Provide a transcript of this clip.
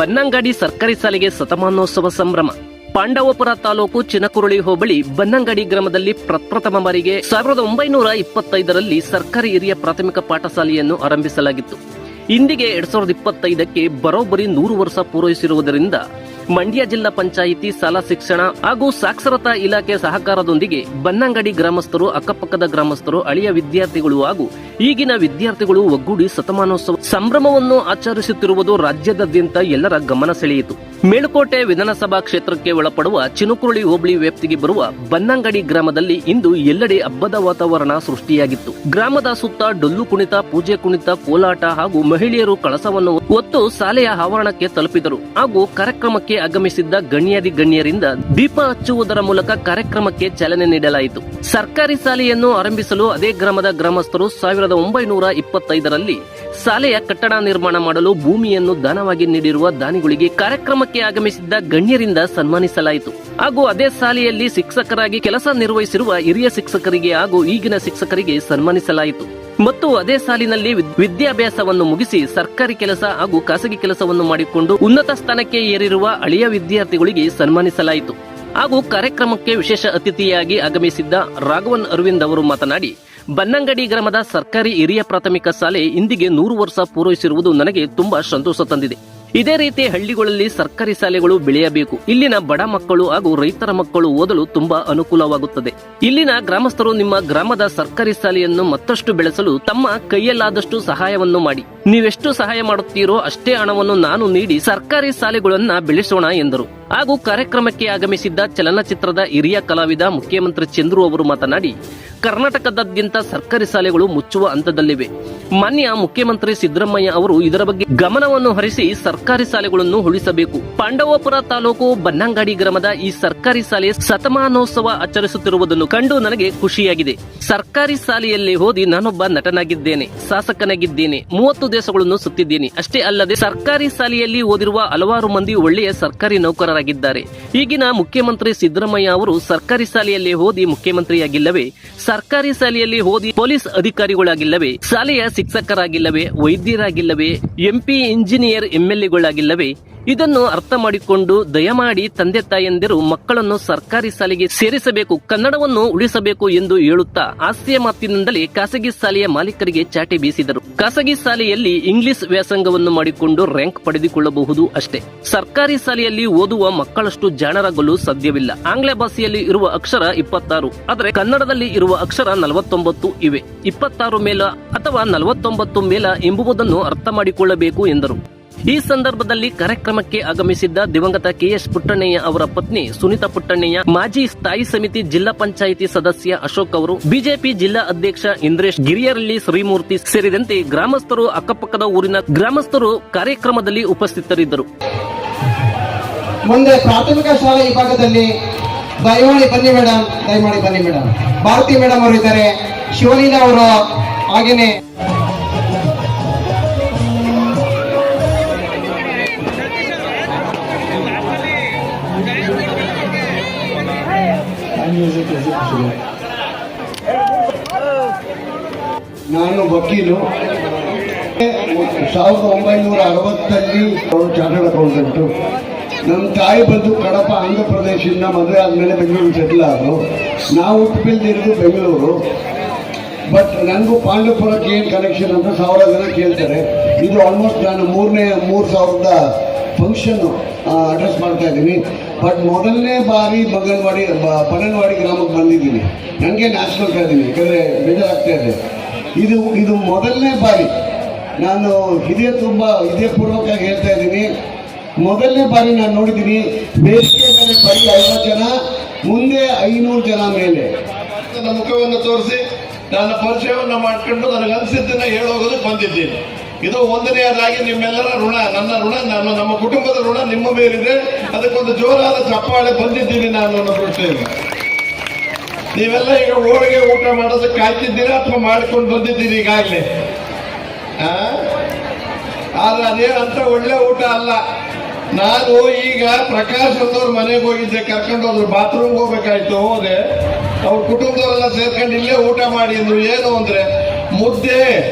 ಬನ್ನಂಗಾಡಿ ಸರ್ಕಾರಿ ಶಾಲೆಗೆ ಶತಮಾನೋತ್ಸವ ಸಂಭ್ರಮ. ಪಾಂಡವಪುರ ತಾಲೂಕು ಚಿನಕುರುಳಿ ಹೋಬಳಿ ಬನ್ನಂಗಡಿ ಗ್ರಾಮದಲ್ಲಿ ಪ್ರಪ್ರಥಮ ಬಾರಿಗೆ ಸಾವಿರದ ಒಂಬೈನೂರ ಇಪ್ಪತ್ತೈದರಲ್ಲಿ ಸರ್ಕಾರಿ ಹಿರಿಯ ಪ್ರಾಥಮಿಕ ಪಾಠಶಾಲೆಯನ್ನು ಆರಂಭಿಸಲಾಗಿತ್ತು. ಇಂದಿಗೆ ಎರಡ್ ಸಾವಿರದ ಇಪ್ಪತ್ತೈದಕ್ಕೆ ಬರೋಬ್ಬರಿ ನೂರು ವರ್ಷ ಪೂರೈಸಿರುವುದರಿಂದ ಮಂಡ್ಯ ಜಿಲ್ಲಾ ಪಂಚಾಯಿತಿ ಶಾಲಾ ಶಿಕ್ಷಣ ಹಾಗೂ ಸಾಕ್ಷರತಾ ಇಲಾಖೆ ಸಹಕಾರದೊಂದಿಗೆ ಬನ್ನಂಗಡಿ ಗ್ರಾಮಸ್ಥರು, ಅಕ್ಕಪಕ್ಕದ ಗ್ರಾಮಸ್ಥರು, ಅಳಿಯ ವಿದ್ಯಾರ್ಥಿಗಳು ಹಾಗೂ ಈಗಿನ ವಿದ್ಯಾರ್ಥಿಗಳು ಒಗ್ಗೂಡಿ ಶತಮಾನೋತ್ಸವ ಸಂಭ್ರಮವನ್ನು ಆಚರಿಸುತ್ತಿರುವುದು ರಾಜ್ಯದಾದ್ಯಂತ ಎಲ್ಲರ ಗಮನ ಸೆಳೆಯಿತು. ಮೇಲುಕೋಟೆ ವಿಧಾನಸಭಾ ಕ್ಷೇತ್ರಕ್ಕೆ ಒಳಪಡುವ ಚಿನುಕುರುಳಿ ಹೋಬಳಿ ವ್ಯಾಪ್ತಿಗೆ ಬರುವ ಬನ್ನಂಗಡಿ ಗ್ರಾಮದಲ್ಲಿ ಇಂದು ಎಲ್ಲೆಡೆ ಹಬ್ಬದ ವಾತಾವರಣ ಸೃಷ್ಟಿಯಾಗಿತ್ತು. ಗ್ರಾಮದ ಸುತ್ತ ಡೊಳ್ಳು ಕುಣಿತ, ಪೂಜೆ ಕುಣಿತ, ಕೋಲಾಟ ಹಾಗೂ ಮಹಿಳೆಯರು ಕಳಸವನ್ನು ಹೊತ್ತು ಶಾಲೆಯ ಆವರಣಕ್ಕೆ ತಲುಪಿದರು. ಹಾಗೂ ಕಾರ್ಯಕ್ರಮಕ್ಕೆ ಆಗಮಿಸಿದ್ದ ಗಣ್ಯಾದಿ ಗಣ್ಯರಿಂದ ದೀಪ ಹಚ್ಚುವುದರ ಮೂಲಕ ಕಾರ್ಯಕ್ರಮಕ್ಕೆ ಚಾಲನೆ ನೀಡಲಾಯಿತು. ಸರ್ಕಾರಿ ಶಾಲೆಯನ್ನು ಆರಂಭಿಸಲು ಅದೇ ಗ್ರಾಮದ ಗ್ರಾಮಸ್ಥರು ಸಾವಿರದ ಒಂಬೈನೂರ ಇಪ್ಪತ್ತೈದರಲ್ಲಿ ಶಾಲೆಯ ಕಟ್ಟಡ ನಿರ್ಮಾಣ ಮಾಡಲು ಭೂಮಿಯನ್ನು ದಾನವಾಗಿ ನೀಡಿರುವ ದಾನಿಗಳಿಗೆ ಕಾರ್ಯಕ್ರಮಕ್ಕೆ ಆಗಮಿಸಿದ್ದ ಗಣ್ಯರಿಂದ ಸನ್ಮಾನಿಸಲಾಯಿತು. ಹಾಗೂ ಅದೇ ಶಾಲೆಯಲ್ಲಿ ಶಿಕ್ಷಕರಾಗಿ ಕೆಲಸ ನಿರ್ವಹಿಸಿರುವ ಹಿರಿಯ ಶಿಕ್ಷಕರಿಗೆ ಹಾಗೂ ಈಗಿನ ಶಿಕ್ಷಕರಿಗೆ ಸನ್ಮಾನಿಸಲಾಯಿತು. ಮತ್ತು ಅದೇ ಸಾಲಿನಲ್ಲಿ ವಿದ್ಯಾಭ್ಯಾಸವನ್ನು ಮುಗಿಸಿ ಸರ್ಕಾರಿ ಕೆಲಸ ಹಾಗೂ ಖಾಸಗಿ ಕೆಲಸವನ್ನು ಮಾಡಿಕೊಂಡು ಉನ್ನತ ಸ್ಥಾನಕ್ಕೆ ಏರಿರುವ ಅಳಿಯ ವಿದ್ಯಾರ್ಥಿಗಳಿಗೆ ಸನ್ಮಾನಿಸಲಾಯಿತು. ಹಾಗೂ ಕಾರ್ಯಕ್ರಮಕ್ಕೆ ವಿಶೇಷ ಅತಿಥಿಯಾಗಿ ಆಗಮಿಸಿದ್ದ ರಾಘವನ್ ಅರವಿಂದ್ ಅವರು ಮಾತನಾಡಿ ಬನ್ನಂಗಡಿ ಗ್ರಾಮದ ಸರ್ಕಾರಿ ಹಿರಿಯ ಪ್ರಾಥಮಿಕ ಶಾಲೆ ಇಂದಿಗೆ ನೂರು ವರ್ಷ ಪೂರೈಸಿರುವುದು ನನಗೆ ತುಂಬಾ ಸಂತೋಷ ತಂದಿದೆ. ಇದೇ ರೀತಿ ಹಳ್ಳಿಗಳಲ್ಲಿ ಸರ್ಕಾರಿ ಶಾಲೆಗಳು ಬೆಳೆಯಬೇಕು. ಇಲ್ಲಿನ ಬಡ ಮಕ್ಕಳು ಹಾಗೂ ರೈತರ ಮಕ್ಕಳು ಓದಲು ತುಂಬಾ ಅನುಕೂಲವಾಗುತ್ತದೆ. ಇಲ್ಲಿನ ಗ್ರಾಮಸ್ಥರು ನಿಮ್ಮ ಗ್ರಾಮದ ಸರ್ಕಾರಿ ಶಾಲೆಯನ್ನು ಮತ್ತಷ್ಟು ಬೆಳೆಸಲು ತಮ್ಮ ಕೈಯಲ್ಲಾದಷ್ಟು ಸಹಾಯವನ್ನು ಮಾಡಿ. ನೀವೆಷ್ಟು ಸಹಾಯ ಮಾಡುತ್ತೀರೋ ಅಷ್ಟೇ ಹಣವನ್ನು ನಾನು ನೀಡಿ ಸರ್ಕಾರಿ ಶಾಲೆಗಳನ್ನ ಬೆಳೆಸೋಣ ಎಂದರು. ಹಾಗೂ ಕಾರ್ಯಕ್ರಮಕ್ಕೆ ಆಗಮಿಸಿದ್ದ ಚಲನಚಿತ್ರದ ಹಿರಿಯ ಕಲಾವಿದ ಮುಖ್ಯಮಂತ್ರಿ ಚಂದ್ರು ಅವರು ಮಾತನಾಡಿ, ಕರ್ನಾಟಕದಾದ್ಯಂತ ಸರ್ಕಾರಿ ಶಾಲೆಗಳು ಮುಚ್ಚುವ ಹಂತದಲ್ಲಿವೆ. ಮಾನ್ಯ ಮುಖ್ಯಮಂತ್ರಿ ಸಿದ್ದರಾಮಯ್ಯ ಅವರು ಇದರ ಬಗ್ಗೆ ಗಮನವನ್ನು ಹರಿಸಿ ಸರ್ಕಾರಿ ಶಾಲೆಗಳನ್ನು ಉಳಿಸಬೇಕು. ಪಾಂಡವಪುರ ತಾಲೂಕು ಬನ್ನಂಗಾಡಿ ಗ್ರಾಮದ ಈ ಸರ್ಕಾರಿ ಶಾಲೆ ಶತಮಾನೋತ್ಸವ ಆಚರಿಸುತ್ತಿರುವುದನ್ನು ಕಂಡು ನನಗೆ ಖುಷಿಯಾಗಿದೆ. ಸರ್ಕಾರಿ ಶಾಲೆಯಲ್ಲಿ ಓದಿ ನಾನೊಬ್ಬ ನಟನಾಗಿದ್ದೇನೆ, ಶಾಸಕನಾಗಿದ್ದೇನೆ. ಮೂವತ್ತು ದೇಶಗಳನ್ನು ಸುತ್ತಿದ್ದೀನಿ. ಅಷ್ಟೇ ಅಲ್ಲದೆ ಸರ್ಕಾರಿ ಶಾಲೆಯಲ್ಲಿ ಓದಿರುವ ಹಲವಾರು ಮಂದಿ ಒಳ್ಳೆಯ ಸರ್ಕಾರಿ ನೌಕರರಾಗಿದ್ದಾರೆ. ಈಗಿನ ಮುಖ್ಯಮಂತ್ರಿ ಸಿದ್ದರಾಮಯ್ಯ ಅವರು ಸರ್ಕಾರಿ ಶಾಲೆಯಲ್ಲಿ ಓದಿ ಮುಖ್ಯಮಂತ್ರಿಯಾಗಿಲ್ಲವೇ? ಸರ್ಕಾರಿ ಶಾಲೆಯಲ್ಲಿ ಓದಿ ಪೊಲೀಸ್ ಅಧಿಕಾರಿಗಳಾಗಿಲ್ಲವೇ? ಶಾಲೆಯ ಶಿಕ್ಷಕರಾಗಿಲ್ಲವೇ? ವೈದ್ಯರಾಗಿಲ್ಲವೇ? MP engineer ಎಂಎಲ್ಎಗಳಾಗಿಲ್ಲವೇ? ಇದನ್ನು ಅರ್ಥ ಮಾಡಿಕೊಂಡು ದಯಮಾಡಿ ತಂದೆ ತಾಯಂದಿರು ಮಕ್ಕಳನ್ನು ಸರ್ಕಾರಿ ಶಾಲೆಗೆ ಸೇರಿಸಬೇಕು, ಕನ್ನಡವನ್ನು ಉಳಿಸಬೇಕು ಎಂದು ಹೇಳುತ್ತಾ ಆಸ್ತಿಯ ಮಾತಿನಿಂದಲೇ ಖಾಸಗಿ ಶಾಲೆಯ ಮಾಲೀಕರಿಗೆ ಚಾಟಿ ಬೀಸಿದರು. ಖಾಸಗಿ ಶಾಲೆಯಲ್ಲಿ ಇಂಗ್ಲಿಷ್ ವ್ಯಾಸಂಗವನ್ನು ಮಾಡಿಕೊಂಡು ರ್ಯಾಂಕ್ ಪಡೆದುಕೊಳ್ಳಬಹುದು ಅಷ್ಟೇ. ಸರ್ಕಾರಿ ಶಾಲೆಯಲ್ಲಿ ಓದುವ ಮಕ್ಕಳಷ್ಟು ಜಾಣರಾಗಲು ಸಾಧ್ಯವಿಲ್ಲ. ಆಂಗ್ಲ ಭಾಷೆಯಲ್ಲಿ ಇರುವ ಅಕ್ಷರ ಇಪ್ಪತ್ತಾರು, ಆದರೆ ಕನ್ನಡದಲ್ಲಿ ಇರುವ ಅಕ್ಷರ ನಲವತ್ತೊಂಬತ್ತು ಇವೆ. ಇಪ್ಪತ್ತಾರು ಮೇಲ ಅಥವಾ ನಲವತ್ತೊಂಬತ್ತು ಮೇಲ ಎಂಬುದನ್ನು ಅರ್ಥ ಮಾಡಿಕೊಳ್ಳಬೇಕು ಎಂದರು. ಈ ಸಂದರ್ಭದಲ್ಲಿ ಕಾರ್ಯಕ್ರಮಕ್ಕೆ ಆಗಮಿಸಿದ್ದ ದಿವಂಗತ ಕೆಎಸ್ ಪುಟ್ಟಣ್ಣಯ್ಯ ಅವರ ಪತ್ನಿ ಸುನೀತಾ ಪುಟ್ಟಣ್ಣಯ್ಯ, ಮಾಜಿ ಸ್ಥಾಯಿ ಸಮಿತಿ ಜಿಲ್ಲಾ ಪಂಚಾಯಿತಿ ಸದಸ್ಯ ಅಶೋಕ್ ಅವರು, ಬಿಜೆಪಿ ಜಿಲ್ಲಾ ಅಧ್ಯಕ್ಷ ಇಂದ್ರೇಶ್ ಗಿರಿಯರಳ್ಳಿ, ಶ್ರೀಮೂರ್ತಿ ಸೇರಿದಂತೆ ಗ್ರಾಮಸ್ಥರು ಅಕ್ಕಪಕ್ಕದ ಊರಿನ ಗ್ರಾಮಸ್ಥರು ಕಾರ್ಯಕ್ರಮದಲ್ಲಿ ಉಪಸ್ಥಿತರಿದ್ದರು. ಮುಂದೆ ಪ್ರಾಥಮಿಕ ಶಾಲೆ ವಿಭಾಗದಲ್ಲಿ ದಯಮಾಡಿ ಬನ್ನಿ ಮೇಡಮ್ ದಯಮಾಡಿ ಬನ್ನಿ ಮೇಡಮ್ ಭಾರತಿ ಮೇಡಮ್ ಅವರು ಇದ್ದಾರೆ, ಶಿವಲೀಲಾ ಅವರು ಹಾಗೇನೆ. ನಾನು ವಕೀಲು. ಸಾವಿರದ ಒಂಬೈನೂರ ಅರವತ್ತಲ್ಲಿ ಅವರು ಚಾರ್ಟರ್ಡ್ ಅಕೌಂಟೆಂಟು. ನಮ್ಮ ತಾಯಿ ಬಂದು ಕಡಪ ಆಂಧ್ರ ಪ್ರದೇಶದಿಂದ ಮದುವೆ ಆದಮೇಲೆ ಬೆಂಗಳೂರು ಸೆಟ್ಲ್ ಆದರು. ನಾವು ಹುಟ್ಟು ಬೆಳೆದಿರೋದು ಬೆಂಗಳೂರು. ಬಟ್ ನನಗೂ ಪಾಂಡವಪುರಕ್ಕೆ ಏನು ಕನೆಕ್ಷನ್ ಅಂತ ಸಾವಿರ ಜನ ಕೇಳ್ತಾರೆ. ಇದು ಆಲ್ಮೋಸ್ಟ್ ನಾನು ಮೂರನೇ ಮೂರು ಸಾವಿರದ ಫಂಕ್ಷನ್ನು ಅಡ್ರೆಸ್ ಮಾಡ್ತಾ ಇದ್ದೀನಿ. ಬಟ್ ಮೊದಲನೇ ಬಾರಿ ಬಗಲ್ವಾಡಿ ಬಗಲ್ವಾಡಿ ಗ್ರಾಮಕ್ಕೆ ಬಂದಿದ್ದೀನಿ. ನನಗೆ ನ್ಯಾಷನಲ್ ಇದ್ದೀನಿ ಯಾಕಂದರೆ ಬೇಜಾರಾಗ್ತಾ ಇದೆ. ಇದು ಇದು ಮೊದಲನೇ ಬಾರಿ. ನಾನು ಇದೇ ತುಂಬ ಪೂರ್ವಕವಾಗಿ ಹೇಳ್ತಾ ಇದ್ದೀನಿ. ಮೊದಲನೇ ಬಾರಿ ನಾನು ನೋಡಿದ್ದೀನಿ, ಬೇಸಿಗೆ ಮೇಲೆ ಬರೀ ಐವತ್ತು ಜನ, ಮುಂದೆ ಐನೂರು ಜನ ಮೇಲೆ. ಮುಖವನ್ನು ತೋರಿಸಿ, ನನ್ನ ಪರಿಚಯವನ್ನು ಮಾಡ್ಕೊಂಡು ನನಗೆ ಅನಿಸಿದ್ದನ್ನು ಹೇಳೋಗೋದಕ್ಕೆ ಬಂದಿದ್ದೀನಿ. ಇದು ಒಂದನೆಯದಾಗಿ ನಿಮ್ಮೆಲ್ಲರ ಋಣ, ನನ್ನ ಋಣ, ನಾನು ನಮ್ಮ ಕುಟುಂಬದ ಋಣ, ನಿಮ್ಮ ಮೇಲಿದೆ. ಅದಕ್ಕೊಂದು ಜೋರಾದ ಚಪ್ಪಾಳೆ ಬಂದಿದ್ದೀನಿ ನಾನು ನನ್ನ ದೃಷ್ಟಿಯಿಂದ ನೀವೆಲ್ಲ ಈಗ ಹೋಳಿಗೆ ಊಟ ಮಾಡೋದಕ್ಕೆ ಕಾಯ್ತಿದ್ದೀರಾ ಅಥವಾ ಮಾಡ್ಕೊಂಡು ಬಂದಿದ್ದೀರಿ ಈಗಾಗಲೇ? ಆದ್ರೆ ಅದೇ ಅಂತ ಒಳ್ಳೆ ಊಟ ಅಲ್ಲ. ನಾನು ಈಗ ಪ್ರಕಾಶ್ ಅಂದವ್ರ ಮನೆಗೆ ಹೋಗಿದ್ದೆ, ಕರ್ಕೊಂಡು ಹೋದ್ರು. ಬಾತ್ರೂಮ್ ಹೋಗ್ಬೇಕಾಯ್ತು, ಹೋದೆ. ಅವ್ರ ಕುಟುಂಬದವರೆಲ್ಲ ಸೇರ್ಕೊಂಡು ಇಲ್ಲೇ ಊಟ ಮಾಡಿ ಅಂದ್ರು. ಏನು ಅಂದ್ರೆ, ಮುದ್ದೆ.